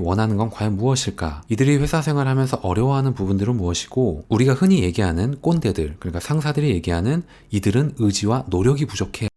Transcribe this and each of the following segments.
원하는 건 과연 무엇일까? 이들이 회사 생활하면서 어려워하는 부분들은 무엇이고 우리가 흔히 얘기하는 꼰대들 그러니까 상사들이 얘기하는 이들은 의지와 노력이 부족해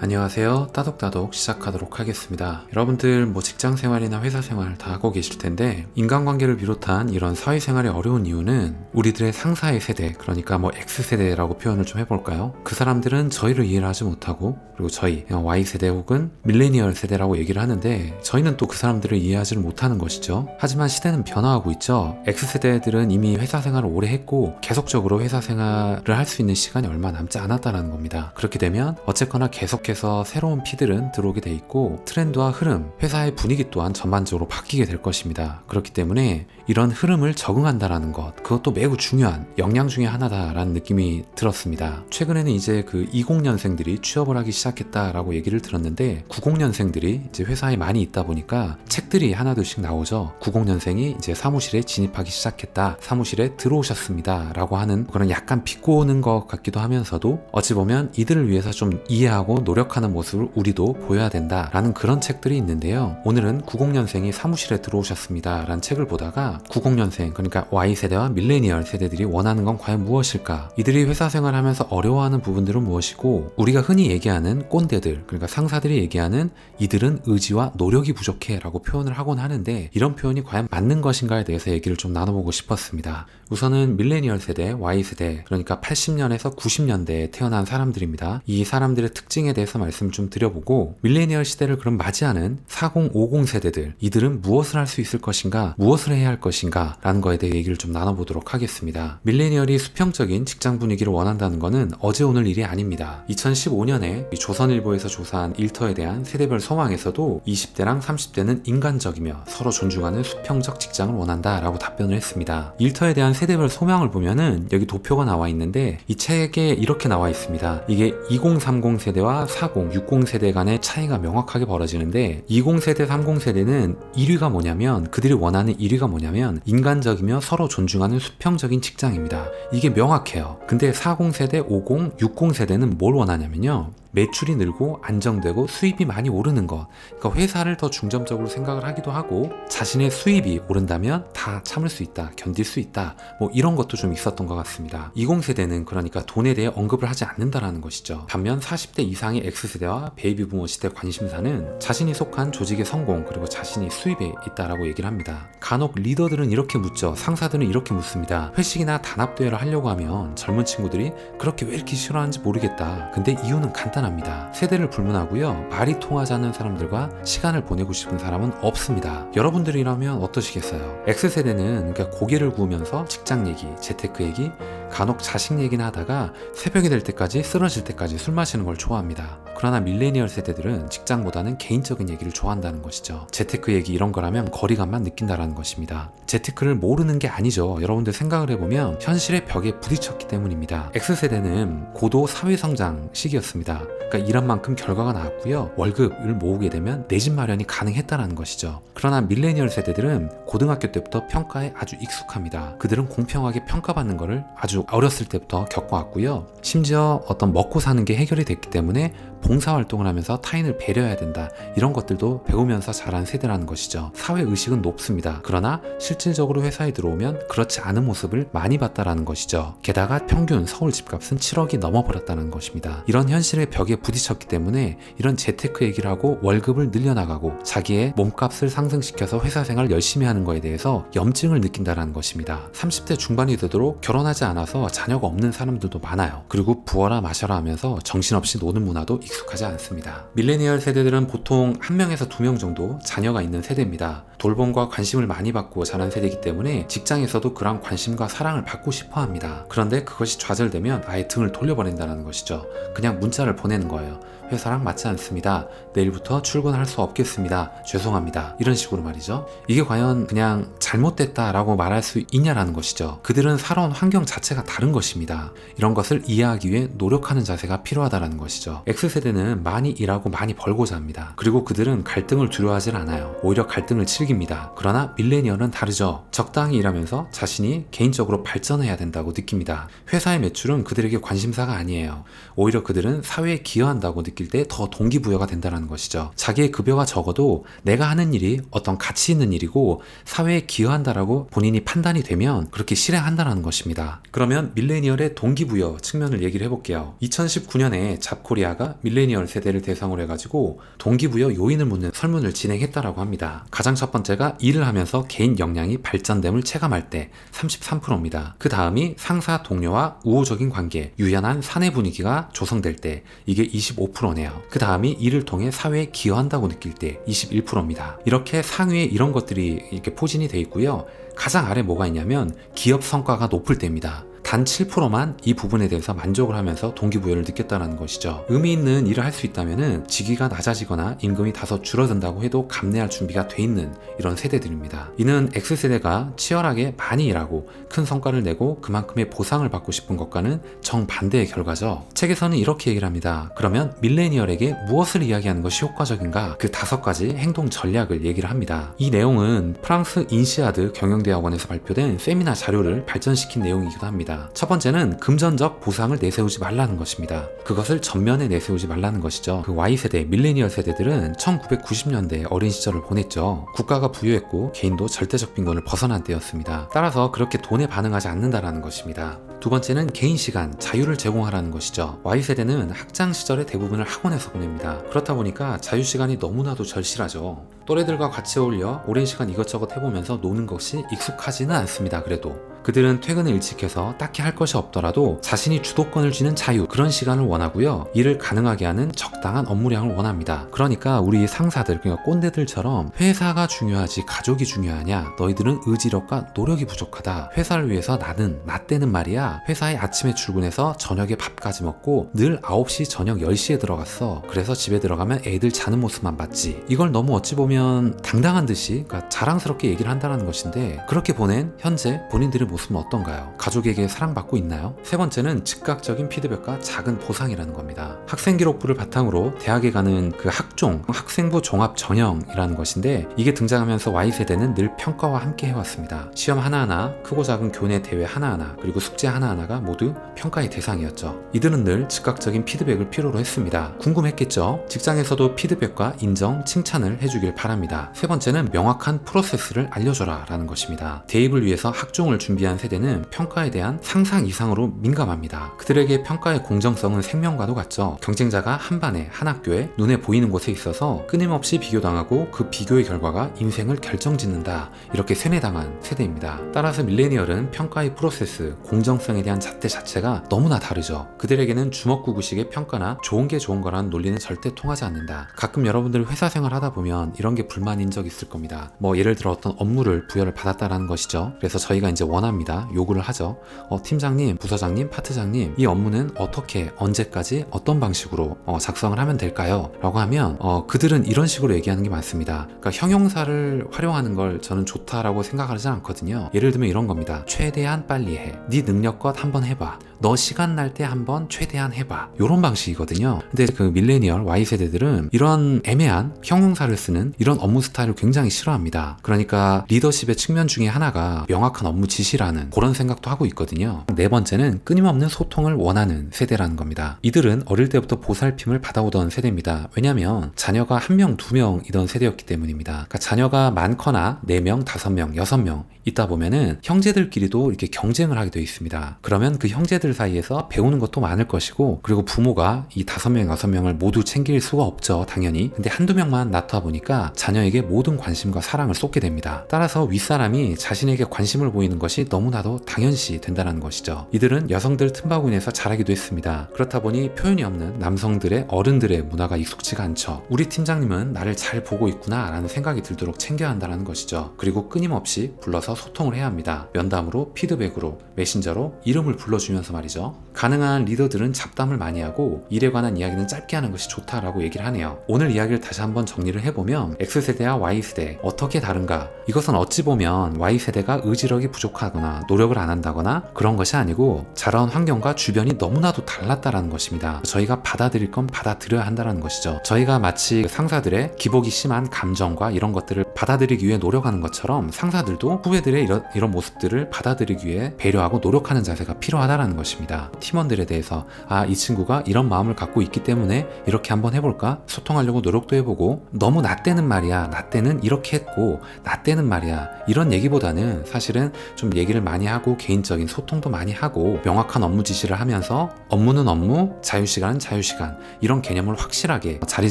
안녕하세요. 따독따독 시작하도록 하겠습니다. 여러분들 뭐 직장 생활이나 회사 생활 다 하고 계실 텐데 인간관계를 비롯한 이런 사회 생활이 어려운 이유는 우리들의 상사의 세대 그러니까 뭐 X세대라고 표현을 좀 해볼까요? 그 사람들은 저희를 이해를 하지 못하고 그리고 저희 Y세대 혹은 밀레니얼 세대라고 얘기를 하는데 저희는 또 그 사람들을 이해하지를 못하는 것이죠. 하지만 시대는 변화하고 있죠. X세대들은 이미 회사 생활을 오래 했고 계속적으로 회사 생활을 할 수 있는 시간이 얼마 남지 않았다는 겁니다. 그렇게 되면 어쨌거나 계속 해서 새로운 피들은 들어오게 돼 있고 트렌드와 흐름, 회사의 분위기 또한 전반적으로 바뀌게 될 것입니다. 그렇기 때문에 이런 흐름을 적응한다라는 것, 그것도 매우 중요한 역량 중의 하나다라는 느낌이 들었습니다. 최근에는 이제 그 20년생들이 취업을 하기 시작했다라고 얘기를 들었는데 90년생들이 이제 회사에 많이 있다 보니까 책들이 하나둘씩 나오죠. 90년생이 이제 사무실에 진입하기 시작했다. 사무실에 들어오셨습니다. 라고 하는 그런 약간 비꼬는 것 같기도 하면서도 어찌 보면 이들을 위해서 좀 이해하고 노력 하는 모습을 우리도 보여야 된다 라는 그런 책들이 있는데요. 오늘은 90년생이 사무실에 들어오셨습니다. 라는 책을 보다가 90년생 그러니까 Y세대와 밀레니얼 세대들이 원하는 건 과연 무엇일까? 이들이 회사 생활하면서 어려워하는 부분들은 무엇이고 우리가 흔히 얘기하는 꼰대들 그러니까 상사들이 얘기하는 이들은 의지와 노력이 부족해 라고 표현을 하곤 하는데 이런 표현이 과연 맞는 것인가에 대해서 얘기를 좀 나눠보고 싶었습니다. 우선은 밀레니얼 세대, Y세대 그러니까 80년에서 90년대에 태어난 사람들입니다. 이 사람들의 특징에 대해서 말씀 좀 드려보고 밀레니얼 시대를 그럼 맞이하는 40, 50 세대들 이들은 무엇을 할 수 있을 것인가 무엇을 해야 할 것인가 라는 거에 대해 얘기를 좀 나눠보도록 하겠습니다. 밀레니얼이 수평적인 직장 분위기를 원한다는 것은 어제 오늘 일이 아닙니다. 2015년에 조선일보에서 조사한 일터에 대한 세대별 소망에서도 20대랑 30대는 인간적이며 서로 존중하는 수평적 직장을 원한다 라고 답변을 했습니다. 일터에 대한 세대별 소망을 보면은 여기 도표가 나와 있는데 이 책에 이렇게 나와 있습니다. 이게 2030 세대와 40, 60 세대 간의 차이가 명확하게 벌어지는데 20 세대, 30 세대는 1위가 뭐냐면 그들이 원하는 1위가 뭐냐면 인간적이며 서로 존중하는 수평적인 직장입니다. 이게 명확해요. 근데 40 세대, 50, 60 세대는 뭘 원하냐면요. 매출이 늘고 안정되고 수입이 많이 오르는 것. 그러니까 회사를 더 중점적으로 생각을 하기도 하고 자신의 수입이 오른다면 다 참을 수 있다, 견딜 수 있다. 뭐 이런 것도 좀 있었던 것 같습니다. 20세대는 그러니까 돈에 대해 언급을 하지 않는다라는 것이죠. 반면 40대 이상의 X세대와 베이비 부모 시대 관심사는 자신이 속한 조직의 성공 그리고 자신이 수입에 있다라고 얘기를 합니다. 간혹 리더들은 이렇게 묻죠. 상사들은 이렇게 묻습니다. 회식이나 단합대회를 하려고 하면 젊은 친구들이 그렇게 왜 이렇게 싫어하는지 모르겠다. 근데 이유는 간단합니다. 간단합니다. 세대를 불문하고요. 말이 통하지 않는 사람들과 시간을 보내고 싶은 사람은 없습니다. 여러분들이라면 어떠시겠어요? X세대는 그러니까 고개를 구우면서 직장 얘기, 재테크 얘기, 간혹 자식 얘기나 하다가 새벽이 될 때까지 쓰러질 때까지 술 마시는 걸 좋아합니다. 그러나 밀레니얼 세대들은 직장보다는 개인적인 얘기를 좋아한다는 것이죠. 재테크 얘기 이런 거라면 거리감만 느낀다라는 것입니다. 재테크를 모르는 게 아니죠. 여러분들 생각을 해보면 현실의 벽에 부딪혔기 때문입니다. X세대는 고도 사회성장 시기였습니다. 그러니까 일한 만큼 결과가 나왔고요. 월급을 모으게 되면 내 집 마련이 가능했다는 것이죠. 그러나 밀레니얼 세대들은 고등학교 때부터 평가에 아주 익숙합니다. 그들은 공평하게 평가받는 것을 아주 어렸을 때부터 겪어왔고요. 심지어 어떤 먹고 사는 게 해결이 됐기 때문에 봉사활동을 하면서 타인을 배려해야 된다. 이런 것들도 배우면서 자란 세대라는 것이죠. 사회의식은 높습니다. 그러나 실질적으로 회사에 들어오면 그렇지 않은 모습을 많이 봤다라는 것이죠. 게다가 평균 서울 집값은 7억이 넘어버렸다는 것입니다. 이런 현실의 벽에 부딪혔기 때문에 이런 재테크 얘기를 하고 월급을 늘려나가고 자기의 몸값을 상승시켜서 회사 생활 열심히 하는 거에 대해서 염증을 느낀다라는 것입니다. 30대 중반이 되도록 결혼하지 않아서 자녀가 없는 사람들도 많아요. 그리고 부어라 마셔라 하면서 정신없이 노는 문화도 익숙 하지 않습니다. 밀레니얼 세대들은 보통 한 명에서 두 명 정도 자녀가 있는 세대입니다. 돌봄과 관심을 많이 받고 자란 세대이기 때문에 직장에서도 그런 관심과 사랑을 받고 싶어 합니다. 그런데 그것이 좌절되면 아예 등을 돌려버린다는 것이죠. 그냥 문자를 보내는 거예요. 회사랑 맞지 않습니다. 내일부터 출근할 수 없겠습니다. 죄송합니다. 이런 식으로 말이죠. 이게 과연 그냥 잘못됐다라고 말할 수 있냐라는 것이죠. 그들은 살아온 환경 자체가 다른 것입니다. 이런 것을 이해하기 위해 노력하는 자세가 필요하다는 것이죠. X세대는 많이 일하고 많이 벌고자 합니다. 그리고 그들은 갈등을 두려워하지 않아요. 오히려 갈등을 즐깁니다. 그러나 밀레니얼은 다르죠. 적당히 일하면서 자신이 개인적으로 발전해야 된다고 느낍니다. 회사의 매출은 그들에게 관심사가 아니에요. 오히려 그들은 사회에 기여한다고 느낍니다. 느낄 때 더 동기부여가 된다는 것이죠. 자기의 급여가 적어도 내가 하는 일이 어떤 가치 있는 일이고 사회에 기여한다라고 본인이 판단이 되면 그렇게 실행한다는 것입니다. 그러면 밀레니얼의 동기부여 측면을 얘기를 해볼게요. 2019년에 잡코리아가 밀레니얼 세대를 대상으로 해가지고 동기부여 요인을 묻는 설문을 진행했다라고 합니다. 가장 첫 번째가 일을 하면서 개인 역량이 발전됨을 체감할 때 33%입니다. 그 다음이 상사 동료와 우호적인 관계, 유연한 사내 분위기가 조성될 때 이게 25% 네요. 그 다음이 일을 통해 사회에 기여한다고 느낄 때 21%입니다. 이렇게 상위에 이런 것들이 이렇게 포진이 돼 있고요. 가장 아래 뭐가 있냐면 기업 성과가 높을 때입니다. 단 7%만 이 부분에 대해서 만족을 하면서 동기부여를 느꼈다는 것이죠. 의미 있는 일을 할 수 있다면 직위가 낮아지거나 임금이 다소 줄어든다고 해도 감내할 준비가 돼 있는 이런 세대들입니다. 이는 X세대가 치열하게 많이 일하고 큰 성과를 내고 그만큼의 보상을 받고 싶은 것과는 정반대의 결과죠. 책에서는 이렇게 얘기를 합니다. 그러면 밀레니얼에게 무엇을 이야기하는 것이 효과적인가? 그 다섯 가지 행동 전략을 얘기를 합니다. 이 내용은 프랑스 인시아드 경영대학원에서 발표된 세미나 자료를 발전시킨 내용이기도 합니다. 첫 번째는 금전적 보상을 내세우지 말라는 것입니다. 그것을 전면에 내세우지 말라는 것이죠. 그 Y세대, 밀레니얼 세대들은 1990년대 어린 시절을 보냈죠. 국가가 부유했고 개인도 절대적 빈곤을 벗어난 때였습니다. 따라서 그렇게 돈에 반응하지 않는다라는 것입니다. 두 번째는 개인 시간, 자유를 제공하라는 것이죠. Y세대는 학창 시절의 대부분을 학원에서 보냅니다. 그렇다 보니까 자유 시간이 너무나도 절실하죠. 또래들과 같이 어울려 오랜 시간 이것저것 해보면서 노는 것이 익숙하지는 않습니다. 그래도 그들은 퇴근을 일찍해서 딱히 할 것이 없더라도 자신이 주도권을 쥐는 자유 그런 시간을 원하고요. 일을 가능하게 하는 적당한 업무량을 원합니다. 그러니까 우리 상사들 그러니까 꼰대들처럼 회사가 중요하지 가족이 중요하냐? 너희들은 의지력과 노력이 부족하다. 회사를 위해서 나는 나 때는 말이야. 회사에 아침에 출근해서 저녁에 밥까지 먹고 늘 9시 저녁 10시에 들어갔어. 그래서 집에 들어가면 애들 자는 모습만 봤지. 이걸 너무 어찌 보면 당당한 듯이 그러니까 자랑스럽게 얘기를 한다는 것인데 그렇게 보낸 현재 본인들의 모습 은 어떤가요? 가족에게 사랑받고 있나요? 세 번째는 즉각적인 피드백과 작은 보상이라는 겁니다. 학생 기록부를 바탕으로 대학에 가는 그 학종, 학생부 종합 전형이라는 것인데 이게 등장하면서 Y세대는 늘 평가와 함께 해왔습니다. 시험 하나하나, 크고 작은 교내 대회 하나하나, 그리고 숙제 하나하나가 모두 평가의 대상이었죠. 이들은 늘 즉각적인 피드백을 필요로 했습니다. 궁금했겠죠? 직장에서도 피드백과 인정, 칭찬을 해주길 바랍니다. 세 번째는 명확한 프로세스를 알려줘라 라는 것입니다. 대입을 위해서 학종을 준비한 세대는 평가에 대한 상상 이상으로 민감합니다. 그들에게 평가의 공정성은 생명과도 같죠. 경쟁자가 한 반에 한 학교에 눈에 보이는 곳에 있어서 끊임없이 비교당하고 그 비교의 결과가 인생을 결정짓는다. 이렇게 세뇌당한 세대입니다. 따라서 밀레니얼은 평가의 프로세스, 공정성에 대한 잣대 자체가 너무나 다르죠. 그들에게는 주먹구구식의 평가나 좋은 게 좋은 거라는 논리는 절대 통하지 않는다. 가끔 여러분들 회사 생활 하다 보면 이런 게 불만인 적 있을 겁니다. 뭐 예를 들어 어떤 업무를 부여를 받았다라는 것이죠. 그래서 저희가 이제 원 합니다. 요구를 하죠. 어, 팀장님, 부서장님, 파트장님, 이 업무는 어떻게, 언제까지, 어떤 방식으로 어, 작성을 하면 될까요? 라고 하면 어, 그들은 이런 식으로 얘기하는 게 많습니다. 그러니까 형용사를 활용하는 걸 저는 좋다라고 생각하지 않거든요. 예를 들면 이런 겁니다. 최대한 빨리 해. 네 능력껏 한번 해봐. 너 시간 날 때 한번 최대한 해봐. 요런 방식이거든요. 근데 그 밀레니얼 Y세대들은 이런 애매한 형용사를 쓰는 이런 업무 스타일을 굉장히 싫어합니다. 그러니까 리더십의 측면 중에 하나가 명확한 업무 지시 라는 그런 생각도 하고 있거든요. 네 번째는 끊임없는 소통을 원하는 세대라는 겁니다. 이들은 어릴 때부터 보살핌을 받아오던 세대입니다. 왜냐하면 자녀가 한 명, 두 명이던 세대였기 때문입니다. 그러니까 자녀가 많거나 네 명, 다섯 명, 여섯 명 있다 보면은 형제들끼리도 이렇게 경쟁을 하게 되어 있습니다. 그러면 그 형제들 사이에서 배우는 것도 많을 것이고 그리고 부모가 이 다섯 명, 여섯 명을 모두 챙길 수가 없죠. 당연히. 근데 한두 명만 낳다 보니까 자녀에게 모든 관심과 사랑을 쏟게 됩니다. 따라서 윗사람이 자신에게 관심을 보이는 것이 너무나도 당연시 된다는 것이죠. 이들은 여성들 틈바구니에서 자라기도 했습니다. 그렇다 보니 표현이 없는 남성들의 어른들의 문화가 익숙지가 않죠. 우리 팀장님은 나를 잘 보고 있구나 라는 생각이 들도록 챙겨야 한다는 것이죠. 그리고 끊임없이 불러서 소통을 해야 합니다. 면담으로, 피드백으로, 메신저로 이름을 불러주면서 말이죠. 가능한 리더들은 잡담을 많이 하고 일에 관한 이야기는 짧게 하는 것이 좋다라고 얘기를 하네요. 오늘 이야기를 다시 한번 정리를 해보면 X세대와 Y세대 어떻게 다른가? 이것은 어찌 보면 Y세대가 의지력이 부족하거나 한다거나 노력을 안 한다거나 그런 것이 아니고 자라온 환경과 주변이 너무나도 달랐다라는 것입니다. 저희가 받아들일 건 받아들여야 한다는 것이죠. 저희가 마치 상사들의 기복이 심한 감정과 이런 것들을 받아들이기 위해 노력하는 것처럼 상사들도 후배들의 이런, 이런 모습들을 받아들이기 위해 배려하고 노력하는 자세가 필요하다라는 것입니다. 팀원들에 대해서 아, 이 친구가 이런 마음을 갖고 있기 때문에 이렇게 한번 해볼까? 소통하려고 노력도 해보고 너무 나 때는 말이야. 나 때는 이렇게 했고 나 때는 말이야. 이런 얘기보다는 사실은 좀 얘기를 많이 하고 개인적인 소통도 많이 하고 명확한 업무 지시를 하면서 업무는 업무, 자유시간은 자유시간 이런 개념을 확실하게 자리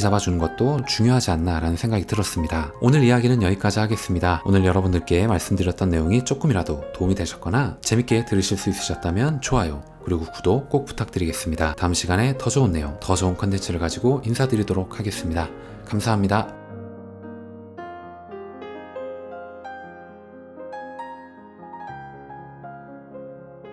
잡아주는 것도 중요하지 않나라는 생각이 들었습니다. 오늘 이야기는 여기까지 하겠습니다. 오늘 여러분들께 말씀드렸던 내용이 조금이라도 도움이 되셨거나 재밌게 들으실 수 있으셨다면 좋아요. 그리고 구독 꼭 부탁드리겠습니다. 다음 시간에 더 좋은 내용, 더 좋은 컨텐츠를 가지고 인사드리도록 하겠습니다. 감사합니다.